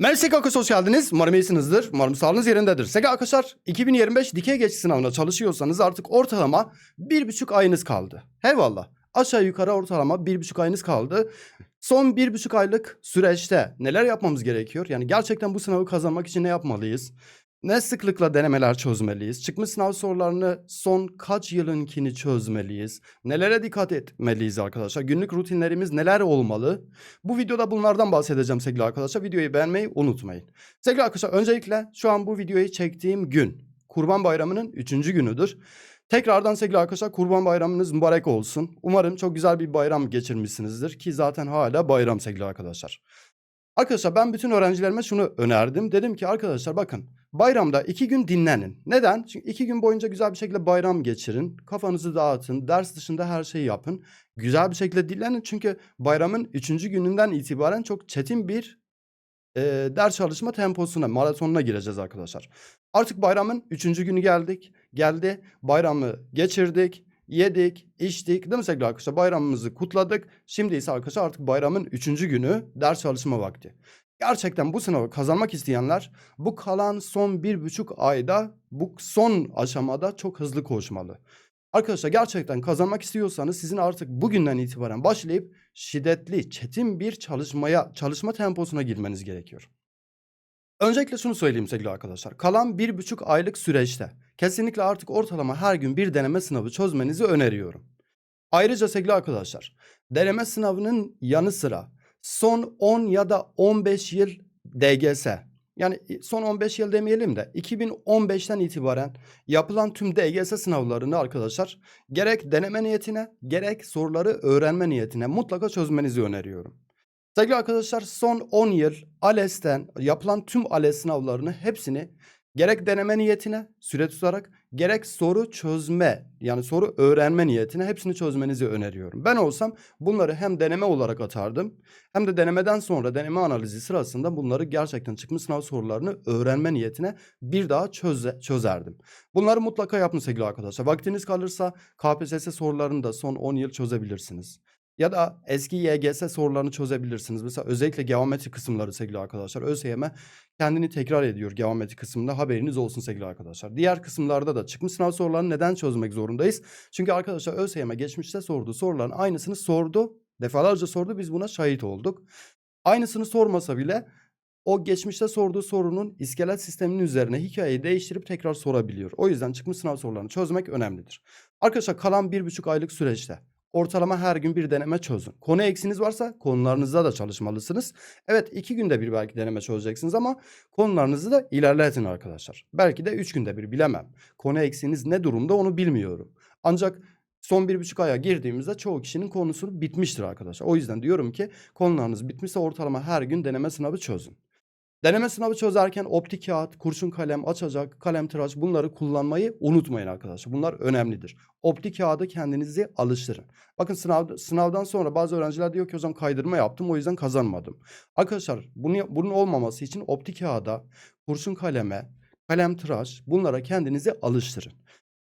Merhaba arkadaşlar hoş geldiniz. Umarım iyisinizdir. Umarım sağlığınız yerindedir. Seka arkadaşlar 2025 dikey geçiş sınavına çalışıyorsanız artık ortalama bir buçuk ayınız kaldı. Eyvallah. Aşağı yukarı ortalama bir buçuk ayınız kaldı. Son bir buçuk aylık süreçte neler yapmamız gerekiyor? Yani gerçekten bu sınavı kazanmak için ne yapmalıyız? Ne sıklıkla denemeler çözmeliyiz? Çıkmış sınav sorularını son kaç yılınkini çözmeliyiz? Nelere dikkat etmeliyiz arkadaşlar? Günlük rutinlerimiz neler olmalı? Bu videoda bunlardan bahsedeceğim sevgili arkadaşlar. Videoyu beğenmeyi unutmayın. Sevgili arkadaşlar öncelikle şu an bu videoyu çektiğim gün Kurban Bayramı'nın 3. günüdür. Tekrardan sevgili arkadaşlar Kurban Bayramınız mübarek olsun. Umarım çok güzel bir bayram geçirmişsinizdir ki zaten hala bayram sevgili arkadaşlar. Arkadaşlar ben bütün öğrencilerime şunu önerdim. Dedim ki arkadaşlar bakın bayramda iki gün dinlenin. Neden? Çünkü iki gün boyunca güzel bir şekilde bayram geçirin. Kafanızı dağıtın. Ders dışında her şeyi yapın. Güzel bir şekilde dinlenin. Çünkü bayramın üçüncü gününden itibaren çok çetin bir e, ders çalışma temposuna, maratonuna gireceğiz arkadaşlar. Artık bayramın üçüncü günü geldik. Geldi. Bayramı geçirdik. Yedik, içtik. Değil mi sevgili arkadaşlar? Bayramımızı kutladık. Şimdi ise arkadaşlar artık bayramın üçüncü günü ders çalışma vakti. Gerçekten bu sınavı kazanmak isteyenler bu kalan son bir buçuk ayda bu son aşamada çok hızlı koşmalı. Arkadaşlar gerçekten kazanmak istiyorsanız sizin artık bugünden itibaren başlayıp şiddetli, çetin bir çalışmaya, çalışma temposuna girmeniz gerekiyor. Öncelikle şunu söyleyeyim sevgili arkadaşlar. Kalan bir buçuk aylık süreçte kesinlikle artık ortalama her gün bir deneme sınavı çözmenizi öneriyorum. Ayrıca sevgili arkadaşlar deneme sınavının yanı sıra son 10 ya da 15 yıl DGS yani son 15 yıl demeyelim de 2015'ten itibaren yapılan tüm DGS sınavlarını arkadaşlar gerek deneme niyetine gerek soruları öğrenme niyetine mutlaka çözmenizi öneriyorum. Sevgili arkadaşlar son 10 yıl ALES'ten yapılan tüm ALES sınavlarını hepsini gerek deneme niyetine süre tutarak gerek soru çözme yani soru öğrenme niyetine hepsini çözmenizi öneriyorum. Ben olsam bunları hem deneme olarak atardım hem de denemeden sonra deneme analizi sırasında bunları gerçekten çıkmış sınav sorularını öğrenme niyetine bir daha çöze, çözerdim. Bunları mutlaka yapın sevgili arkadaşlar. Vaktiniz kalırsa KPSS sorularını da son 10 yıl çözebilirsiniz. Ya da eski YGS sorularını çözebilirsiniz. Mesela özellikle geometri kısımları sevgili arkadaşlar. ÖSYM kendini tekrar ediyor geometri kısmında haberiniz olsun sevgili arkadaşlar. Diğer kısımlarda da çıkmış sınav sorularını neden çözmek zorundayız? Çünkü arkadaşlar ÖSYM geçmişte sorduğu soruların aynısını sordu. Defalarca sordu biz buna şahit olduk. Aynısını sormasa bile o geçmişte sorduğu sorunun iskelet sisteminin üzerine hikayeyi değiştirip tekrar sorabiliyor. O yüzden çıkmış sınav sorularını çözmek önemlidir. Arkadaşlar kalan bir buçuk aylık süreçte ortalama her gün bir deneme çözün. Konu eksiniz varsa konularınızda da çalışmalısınız. Evet iki günde bir belki deneme çözeceksiniz ama konularınızı da ilerletin arkadaşlar. Belki de üç günde bir bilemem. Konu eksiniz ne durumda onu bilmiyorum. Ancak son bir buçuk aya girdiğimizde çoğu kişinin konusu bitmiştir arkadaşlar. O yüzden diyorum ki konularınız bitmişse ortalama her gün deneme sınavı çözün. Deneme sınavı çözerken optik kağıt, kurşun kalem, açacak, kalem tıraş bunları kullanmayı unutmayın arkadaşlar. Bunlar önemlidir. Optik kağıdı kendinizi alıştırın. Bakın sınav, sınavdan sonra bazı öğrenciler diyor ki hocam kaydırma yaptım o yüzden kazanmadım. Arkadaşlar bunu, bunun olmaması için optik kağıda, kurşun kaleme, kalem tıraş bunlara kendinizi alıştırın.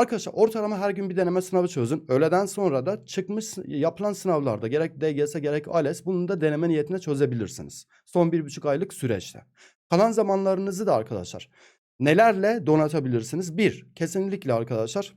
Arkadaşlar ortalama her gün bir deneme sınavı çözün. Öğleden sonra da çıkmış yapılan sınavlarda gerek DGS gerek ALES bunu da deneme niyetine çözebilirsiniz. Son bir buçuk aylık süreçte. Kalan zamanlarınızı da arkadaşlar nelerle donatabilirsiniz? Bir, kesinlikle arkadaşlar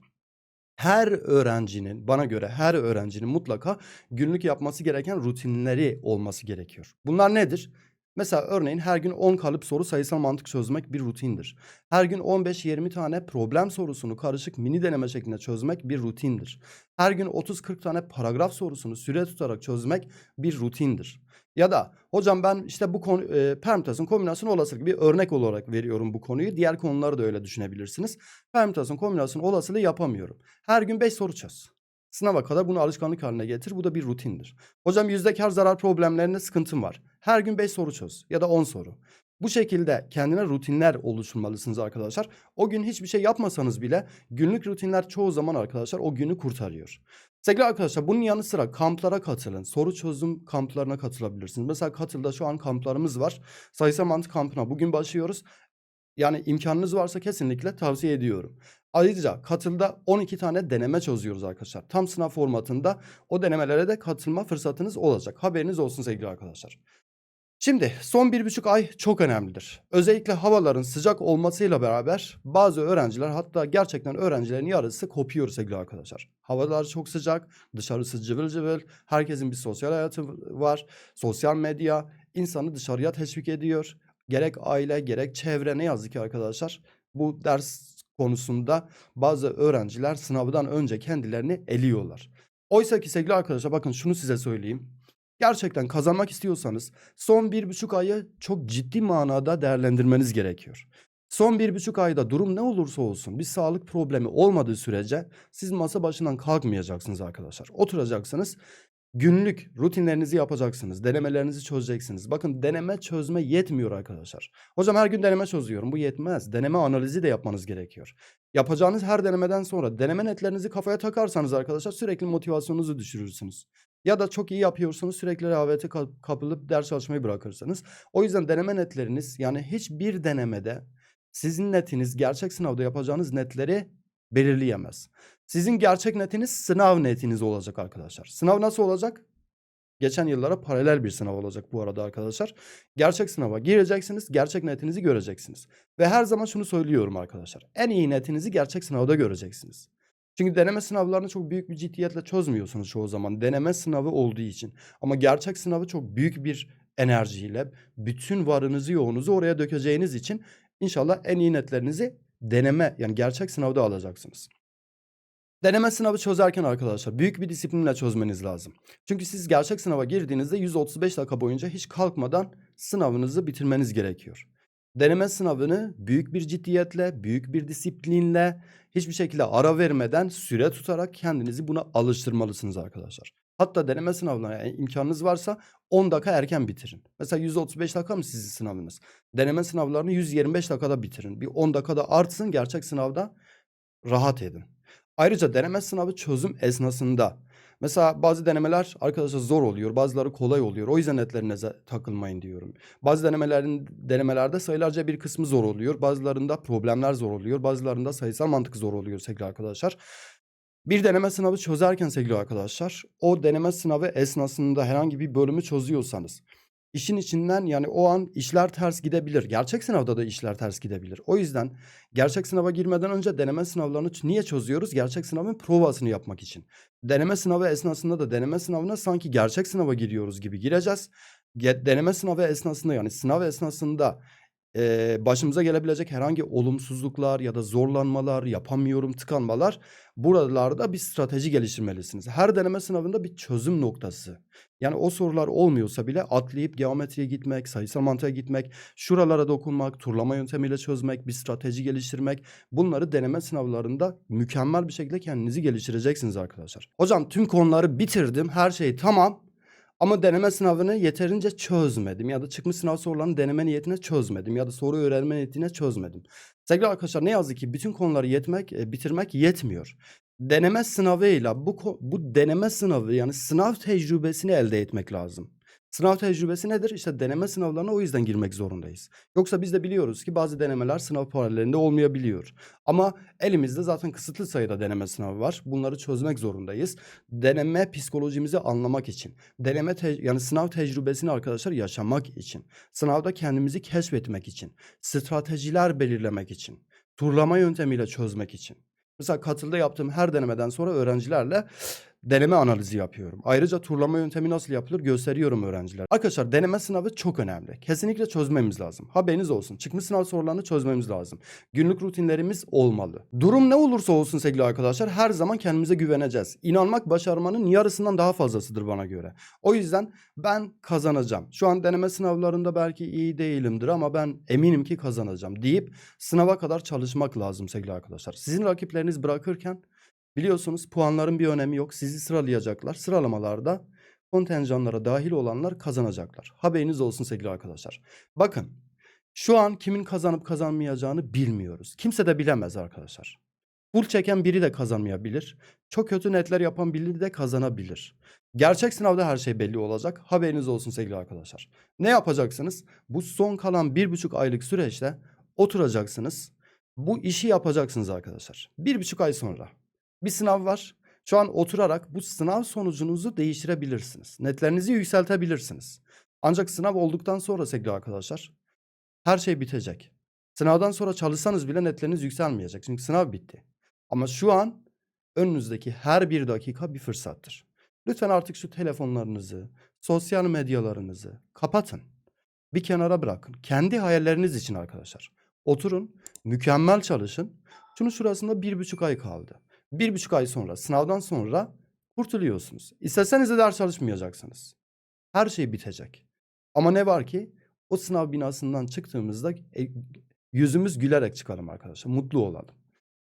her öğrencinin bana göre her öğrencinin mutlaka günlük yapması gereken rutinleri olması gerekiyor. Bunlar nedir? Mesela örneğin her gün 10 kalıp soru sayısal mantık çözmek bir rutindir. Her gün 15-20 tane problem sorusunu karışık mini deneme şeklinde çözmek bir rutindir. Her gün 30-40 tane paragraf sorusunu süre tutarak çözmek bir rutindir. Ya da hocam ben işte bu konu e, permütasyon kombinasyon olasılık bir örnek olarak veriyorum bu konuyu. Diğer konuları da öyle düşünebilirsiniz. Permütasyon kombinasyon olasılığı yapamıyorum. Her gün 5 soru çöz. Sınava kadar bunu alışkanlık haline getir. Bu da bir rutindir. Hocam yüzde kar zarar problemlerinde sıkıntım var. Her gün 5 soru çöz ya da 10 soru. Bu şekilde kendine rutinler oluşturmalısınız arkadaşlar. O gün hiçbir şey yapmasanız bile günlük rutinler çoğu zaman arkadaşlar o günü kurtarıyor. Sevgili arkadaşlar bunun yanı sıra kamplara katılın. Soru çözüm kamplarına katılabilirsiniz. Mesela katılda şu an kamplarımız var. Sayısal mantık kampına bugün başlıyoruz. Yani imkanınız varsa kesinlikle tavsiye ediyorum. Ayrıca katılda 12 tane deneme çözüyoruz arkadaşlar. Tam sınav formatında o denemelere de katılma fırsatınız olacak. Haberiniz olsun sevgili arkadaşlar. Şimdi son bir buçuk ay çok önemlidir. Özellikle havaların sıcak olmasıyla beraber bazı öğrenciler hatta gerçekten öğrencilerin yarısı kopuyor sevgili arkadaşlar. Havalar çok sıcak, dışarısı cıvıl cıvıl, herkesin bir sosyal hayatı var. Sosyal medya insanı dışarıya teşvik ediyor. Gerek aile gerek çevre ne yazık ki arkadaşlar bu ders konusunda bazı öğrenciler sınavdan önce kendilerini eliyorlar. Oysa ki sevgili arkadaşlar bakın şunu size söyleyeyim. Gerçekten kazanmak istiyorsanız son bir buçuk ayı çok ciddi manada değerlendirmeniz gerekiyor. Son bir buçuk ayda durum ne olursa olsun bir sağlık problemi olmadığı sürece siz masa başından kalkmayacaksınız arkadaşlar. Oturacaksınız. Günlük rutinlerinizi yapacaksınız. Denemelerinizi çözeceksiniz. Bakın deneme çözme yetmiyor arkadaşlar. Hocam her gün deneme çözüyorum. Bu yetmez. Deneme analizi de yapmanız gerekiyor. Yapacağınız her denemeden sonra deneme netlerinizi kafaya takarsanız arkadaşlar sürekli motivasyonunuzu düşürürsünüz. Ya da çok iyi yapıyorsunuz sürekli rehavete kap- kapılıp ders çalışmayı bırakırsınız. O yüzden deneme netleriniz yani hiçbir denemede sizin netiniz gerçek sınavda yapacağınız netleri belirleyemez. Sizin gerçek netiniz sınav netiniz olacak arkadaşlar. Sınav nasıl olacak? Geçen yıllara paralel bir sınav olacak bu arada arkadaşlar. Gerçek sınava gireceksiniz, gerçek netinizi göreceksiniz. Ve her zaman şunu söylüyorum arkadaşlar. En iyi netinizi gerçek sınavda göreceksiniz. Çünkü deneme sınavlarını çok büyük bir ciddiyetle çözmüyorsunuz çoğu zaman. Deneme sınavı olduğu için. Ama gerçek sınavı çok büyük bir enerjiyle bütün varınızı yoğunuzu oraya dökeceğiniz için inşallah en iyi netlerinizi deneme yani gerçek sınavda alacaksınız. Deneme sınavı çözerken arkadaşlar büyük bir disiplinle çözmeniz lazım. Çünkü siz gerçek sınava girdiğinizde 135 dakika boyunca hiç kalkmadan sınavınızı bitirmeniz gerekiyor. Deneme sınavını büyük bir ciddiyetle, büyük bir disiplinle, hiçbir şekilde ara vermeden süre tutarak kendinizi buna alıştırmalısınız arkadaşlar. Hatta deneme sınavına yani imkanınız varsa 10 dakika erken bitirin. Mesela 135 dakika mı sizin sınavınız? Deneme sınavlarını 125 dakikada bitirin. Bir 10 dakikada artsın gerçek sınavda rahat edin. Ayrıca deneme sınavı çözüm esnasında mesela bazı denemeler arkadaşlar zor oluyor, bazıları kolay oluyor. O yüzden netlerinize takılmayın diyorum. Bazı denemelerin denemelerde sayılarca bir kısmı zor oluyor. Bazılarında problemler zor oluyor. Bazılarında sayısal mantık zor oluyor sevgili arkadaşlar. Bir deneme sınavı çözerken sevgili arkadaşlar, o deneme sınavı esnasında herhangi bir bölümü çözüyorsanız işin içinden yani o an işler ters gidebilir. Gerçek sınavda da işler ters gidebilir. O yüzden gerçek sınava girmeden önce deneme sınavlarını niye çözüyoruz? Gerçek sınavın provasını yapmak için. Deneme sınavı esnasında da deneme sınavına sanki gerçek sınava giriyoruz gibi gireceğiz. Deneme sınavı esnasında yani sınav esnasında eee, başımıza gelebilecek herhangi olumsuzluklar ya da zorlanmalar, yapamıyorum, tıkanmalar buralarda bir strateji geliştirmelisiniz. Her deneme sınavında bir çözüm noktası. Yani o sorular olmuyorsa bile atlayıp geometriye gitmek, sayısal mantığa gitmek, şuralara dokunmak, turlama yöntemiyle çözmek, bir strateji geliştirmek. Bunları deneme sınavlarında mükemmel bir şekilde kendinizi geliştireceksiniz arkadaşlar. Hocam tüm konuları bitirdim, her şey tamam. Ama deneme sınavını yeterince çözmedim ya da çıkmış sınav sorularını deneme niyetine çözmedim ya da soru öğrenme niyetine çözmedim. Sevgili arkadaşlar ne yazık ki bütün konuları yetmek, e, bitirmek yetmiyor. Deneme sınavıyla bu bu deneme sınavı yani sınav tecrübesini elde etmek lazım. Sınav tecrübesi nedir? İşte deneme sınavlarına o yüzden girmek zorundayız. Yoksa biz de biliyoruz ki bazı denemeler sınav paralelinde olmayabiliyor. Ama elimizde zaten kısıtlı sayıda deneme sınavı var. Bunları çözmek zorundayız. Deneme psikolojimizi anlamak için. Deneme yani sınav tecrübesini arkadaşlar yaşamak için. Sınavda kendimizi keşfetmek için. Stratejiler belirlemek için. Turlama yöntemiyle çözmek için. Mesela katılda yaptığım her denemeden sonra öğrencilerle deneme analizi yapıyorum. Ayrıca turlama yöntemi nasıl yapılır gösteriyorum öğrencilere. Arkadaşlar deneme sınavı çok önemli. Kesinlikle çözmemiz lazım. Haberiniz olsun. Çıkmış sınav sorularını çözmemiz lazım. Günlük rutinlerimiz olmalı. Durum ne olursa olsun sevgili arkadaşlar her zaman kendimize güveneceğiz. İnanmak başarmanın yarısından daha fazlasıdır bana göre. O yüzden ben kazanacağım. Şu an deneme sınavlarında belki iyi değilimdir ama ben eminim ki kazanacağım deyip sınava kadar çalışmak lazım sevgili arkadaşlar. Sizin rakipleriniz bırakırken biliyorsunuz puanların bir önemi yok. Sizi sıralayacaklar. Sıralamalarda kontenjanlara dahil olanlar kazanacaklar. Haberiniz olsun sevgili arkadaşlar. Bakın şu an kimin kazanıp kazanmayacağını bilmiyoruz. Kimse de bilemez arkadaşlar. Full çeken biri de kazanmayabilir. Çok kötü netler yapan biri de kazanabilir. Gerçek sınavda her şey belli olacak. Haberiniz olsun sevgili arkadaşlar. Ne yapacaksınız? Bu son kalan bir buçuk aylık süreçte oturacaksınız. Bu işi yapacaksınız arkadaşlar. Bir buçuk ay sonra bir sınav var. Şu an oturarak bu sınav sonucunuzu değiştirebilirsiniz. Netlerinizi yükseltebilirsiniz. Ancak sınav olduktan sonra sevgili arkadaşlar her şey bitecek. Sınavdan sonra çalışsanız bile netleriniz yükselmeyecek. Çünkü sınav bitti. Ama şu an önünüzdeki her bir dakika bir fırsattır. Lütfen artık şu telefonlarınızı, sosyal medyalarınızı kapatın. Bir kenara bırakın. Kendi hayalleriniz için arkadaşlar. Oturun, mükemmel çalışın. Şunu şurasında bir buçuk ay kaldı. Bir buçuk ay sonra, sınavdan sonra kurtuluyorsunuz. İsteseniz de ders çalışmayacaksınız. Her şey bitecek. Ama ne var ki o sınav binasından çıktığımızda e, yüzümüz gülerek çıkalım arkadaşlar. Mutlu olalım.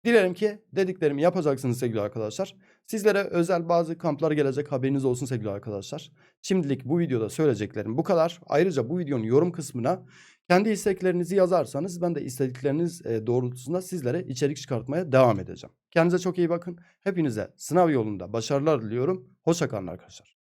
Dilerim ki dediklerimi yapacaksınız sevgili arkadaşlar. Sizlere özel bazı kamplar gelecek haberiniz olsun sevgili arkadaşlar. Şimdilik bu videoda söyleyeceklerim bu kadar. Ayrıca bu videonun yorum kısmına kendi isteklerinizi yazarsanız ben de istedikleriniz e, doğrultusunda sizlere içerik çıkartmaya devam edeceğim. Kendinize çok iyi bakın. Hepinize sınav yolunda başarılar diliyorum. Hoşça kalın arkadaşlar.